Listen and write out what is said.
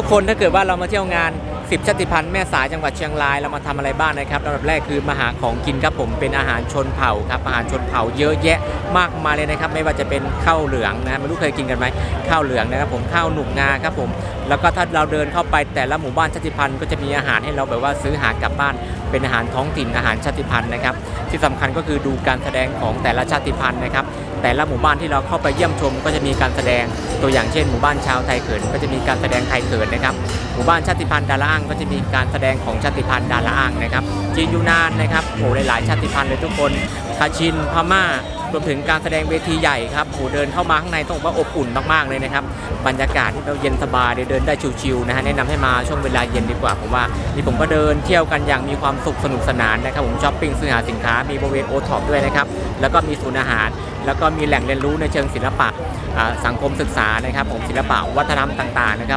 ทุกคนถ้าเกิดว่าเรามาเที่ยวงาน 10ชาติพันธุ์แม่สายจังหวัดเชียงรายเรามาทำอะไรบ้างนะครับลำดับแรกคือมาหาของกินครับผมเป็นอาหารชนเผ่าครับอาหารชนเผ่าเยอะแยะมากมายเลยนะครับไม่ว่าจะเป็นข้าวเหลืองนะไม่รู้เคยกินกันไหมข้าวเหลืองนะครับผมข้าวหนุกงาครับผมแล้วก็ถ้าเราเดินเข้าไปแต่ละหมู่บ้านชาติพันธุ์ก็จะมีอาหารให้เราแบบว่าซื้อหากลับบ้าน เป็นอาหารท้องถิ่นอาหารชาติพันธุ์นะครับ ที่สำคัญก็คือดูการแสดงของแต่ละชาติพันธุ์นะครับ แต่ละหมู่บ้านที่เราเข้าไปเยี่ยมชมก็จะมีการแสดงตัวอย่างเช่นหมู่บ้านชาวไทยเขินก็จะมีการแสดงไทยเขินนะครับ หมู่บ้านชาติพันธุ์ดาราอ่างก็จะมีการแสดงของชาติพันธุ์ดาราอ่างนะครับจีนยูนานนะครับโอ้หลายๆชาติพันธุ์เลยทุกคนคาชินพม่า รวมถึงการแสดงเวทีใหญ่ครับโอ้เดินเข้ามาข้างในต้องบอกว่าอบอุ่นมากๆเลยนะครับบรรยากาศที่เราเย็นสบายเดินได้ชิวๆนะฮะแนะนำให้มาช่วงเวลาเย็นดีกว่าผมว่านี่ผมก็เดินเที่ยวกันอย่างมีความสุขสนุกสนานนะครับผมช้อปปิ้งซื้อหาสินค้ามีบริเวณโอท็อปด้วยนะครับแล้วก็มีศูนย์อาหาร แล้วก็มีแหล่งเรียนรู้ในเชิงศิลปะสังคมศึกษานะครับผมศิลปะวัฒนธรรมต่างๆนะครับ